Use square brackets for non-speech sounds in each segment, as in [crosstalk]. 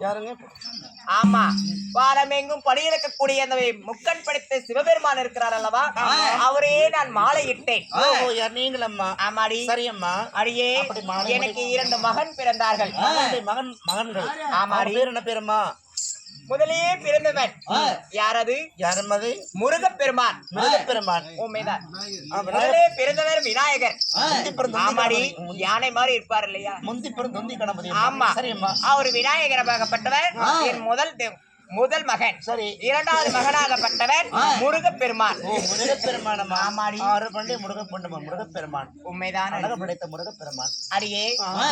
யாருங்க? ஆமா. வானமெங்கும் படியிருக்கக்கூடிய அந்த முக்கன் படித்த சிவபெருமான் இருக்கிறார் அல்லவா? அவரே நான் மாலையிட்டேன். ஓ யார் நீங்களம்மா ஆமாடி. சரியம்மா. அடியே மாலை எனக்கு இரண்டு மகன் பிறந்தார்கள். மகன் மகன்கள். ஆமாடி. பேர் என்ன பேருமா முதலே பிறந்தவன். யாரது? யாரும் அது முருகப்பெருமான். முருகப்பெருமான் உண்மைதான். முதலே பிறந்தவர் விநாயகர். ஆமாடி யானை மாதிரி இருப்பார் இல்லையா? முந்தி பிறந்த தொந்தி கணபதி. ஆமா. அவர் விநாயகராகப்பட்டவர் என் முதல் தெ- முதல் மகன் சரி இரண்டாவது மகனாகப்பட்டவர் முருகப்பெருமான். ஓ முருகப்பெருமானம்மா? ஆமாடி. ஆறு பண்டை முருகப்பெருமான். முருகப்பெருமான் உண்மைதான்? அழக படைத்த முருகப்பெருமான். அடியே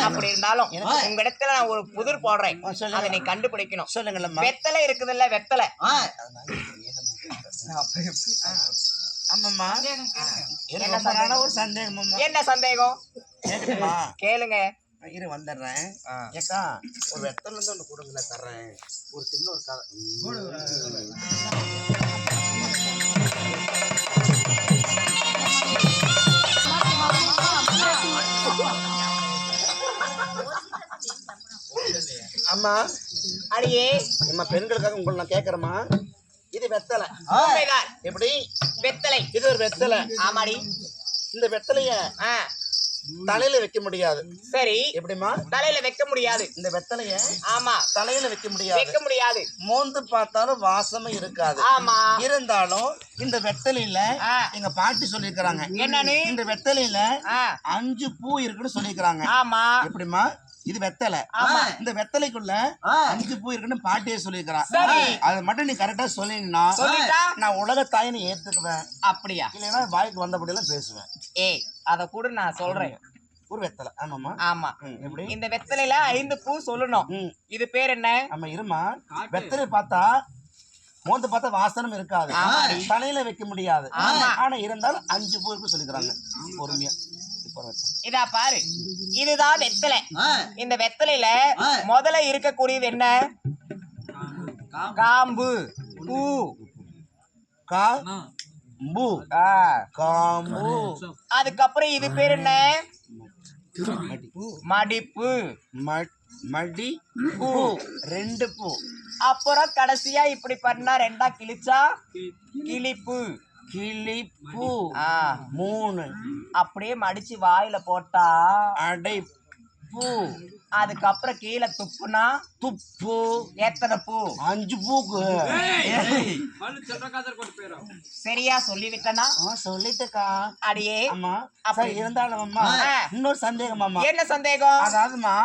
அப்படி இருந்தாலும் உங்களிடத்துல நான் ஒரு புதிர் போடுறேன். அதை நீ கண்டுபிடிக்கணும். சொல்லுங்களம்மா வெத்தலை இருக்குதுல்ல வெத்தலை. ஆமாம்மா. ஒரு சந்தேகம் அம்மா என்ன சந்தேகம்? கேளுங்க. இரு வந்துடுறேன் ஏக்கா ஒரு வெத்தல இருந்து ஒன்று கொடுங்களேன் தர்றேன். ஒரு சின்ன ஒரு கதை அம்மா அடியே நம்ம பெண்களுக்காக உங்களை நான் கேட்குறேம்மா இது வெத்தலை. எப்படி? வெத்தலை. இது ஒரு வெத்தலை. ஆமாடி. இந்த வெத்தலைய ஆ, தலையில வைக்க முடியாது. சரி. எப்படிம்மா? தலையில வைக்க முடியாது. இந்த வெத்தலைய ஆமா. தலையில வைக்க முடியாது. வைக்க முடியாது. மோந்து பார்த்தாலும் வாசமும் இருக்காது. ஆமா. இருந்தாலும் இந்த வெத்தலையில. எங்க பாட்டி சொல்லியிருக்கிறாங்க. என்னன்னு? இந்த வெத்தலையில அஞ்சு பூ இருக்குன்னு சொல்லியிருக்கிறாங்க. ஆமா. எப்படிம்மா? இது வெத்தலை. ஆமா. இந்த வெத்தலைக்குள்ள அஞ்சு பூ இருக்குன்னு பாட்டியே சொல்லியிருக்கிறான் சரி. அதை மட்டும் நீ கரெக்டா சொல்லிட்டா? நான் உலக தாயினை ஏத்துக்குவேன். அப்படியா? இல்லைன்னா வாய்க்கு வந்தபடியெல்லாம் பேசுவேன். ஏய் அத கூட நான் சொல்றேன். ஒரு வெத்தலை. ஆமாம்மா. ஆமா. எப்படி? இந்த வெத்தலையில ஐந்து பூ சொல்லணும். இது பேர் என்ன? ஆமா இருமா வெத்தலை பார்த்தா மோந்து பார்த்தா வாசனம் இருக்காது. தலையில வைக்க முடியாது. ஆனா இருந்தாலும் அஞ்சு பூ இருக்கு சொல்லிக்கிறாங்க. பொறுமையா. இதா பாரு. இதுதான் வெத்தலை. இந்த வெத்தலையில முதல்ல இருக்கக்கூடியது என்ன? காம்பு. பூ. கா பூ ஆ, காம்பு. அதுக்கப்புறம் இது பேர் என்ன? மடிப்பு. ம- மடி பூ ரெண்டு பூ. அப்புறம் கடைசியா இப்படி பண்ணா ரெண்டா கிழிச்சா? கிளிப்பு கிளி பூ ஆ. மூணு. அப்படியே மடிச்சு வாயில போட்டா? அடை பூ. அதுக்கப்புறம் கீழே துப்புனா துப்பு. எத்தனை பூ. அஞ்சு பூக்கு. சரியா சொல்லிவிட்டனா? ஆ சொல்லிட்டக்கா. அடியே. அப்படி. சரி இருந்தாலும் அம்மா. இன்னொரு சந்தேகம் அம்மா. என்ன சந்தேகம்? அதாவதுமா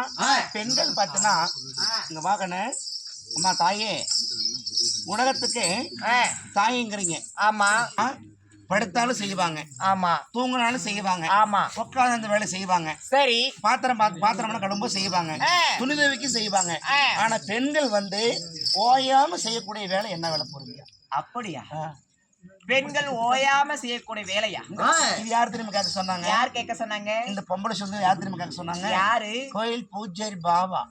பெண்கள் பார்த்தனா இங்க பாக்கணே அம்மா தாயே உலகத்துக்கு ஆ, தாயங்கிறீங்க. ஆமா. ஆ? படுத்தாலும் செய்வாங்க. ஆமா. தூங்கினாலும் செய்வாங்க. ஆமா. உட்கார்ந்து அந்த வேலை செய்வாங்க. சரி. பாத்திரம் பாத்- பாத்திரம்லாம் கழும்ப செய்வாங்க. துணி துவைக்க செய்வாங்க. ஆனா பெண்கள் வந்து ஓயாம செய்யக்கூடிய வேலை என்ன வேலை போறீங்க அப்படியா? பெண்கள் ஓயாம செய்யக்கூடிய வேலையா? இது யார் திரும்ப கேட்க சொன்னாங்க? யார் கேட்க சொன்னாங்க? இந்த பொம்பளை சொல்லி யார் திரும்ப கேட்க சொன்னாங்க? யாரு? கோயில் பூஜாரி பாபா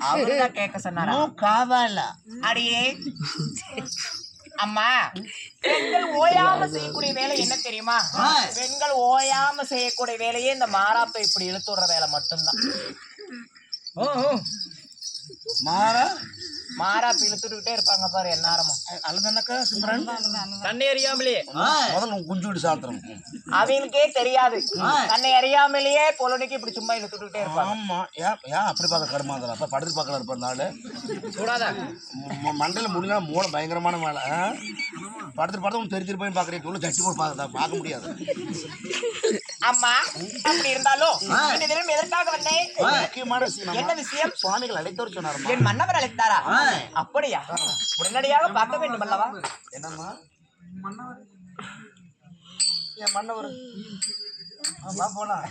அவருதான் கேட்க சொன்னாரா? நோ காவால. அடியே. அம்மா [laughs] பெண்கள் ஓயாம செய்யக்கூடிய வேலை என்ன தெரியுமா? பெண்கள் ஓயாம செய்யக்கூடிய வேலையே இந்த மாறாப்பை இப்படி இழுத்து விடுற வேலை மட்டும்தான். மாறா. மாறாப்பு இழுத்துக்கிட்டே இருப்பாங்க பாரு எந்நேரமும். அல்லதானக்கா சிம்ரன்? தண்ணி அறியாமலே முதல்ல குஞ்சு விட்டு சாத்திரம் அவங்களுக்கே தெரியாது. தன்னை அறியாமலேயே கொலனிக்கு இப்படி சும்மா இழுத்துக்கிட்டே இருப்பாங்க. ஆமா. ஏன் ஏன் அப்படி பார்க்க கருமாதிரா அப்ப படுத்து பார்க்கல இருப்ப நாள். கூடாதா மண்டையில் முடிஞ்சா மூளை பயங்கரமான வேலை? படுத்துட்டு படுத்து உன் தெரிஞ்சிரு போய் பார்க்குறேன் உள்ள சட்டி போட்டு பார்க்க பார்க்க முடியாது. அம்மா அப்படி இருந்தாலும் முக்கியமான விஷயம் என்ன விஷயம்? சுவாமிகள் அழைத்தவர் சொன்னாருமா? என் மன்னவர் அழைத்தாரா? அப்படியா? உடனடியாக பார்க்க வேண்டும் அல்லவா? என்னம்மா? என் மன்னவர். ஆ, வா போலாம்.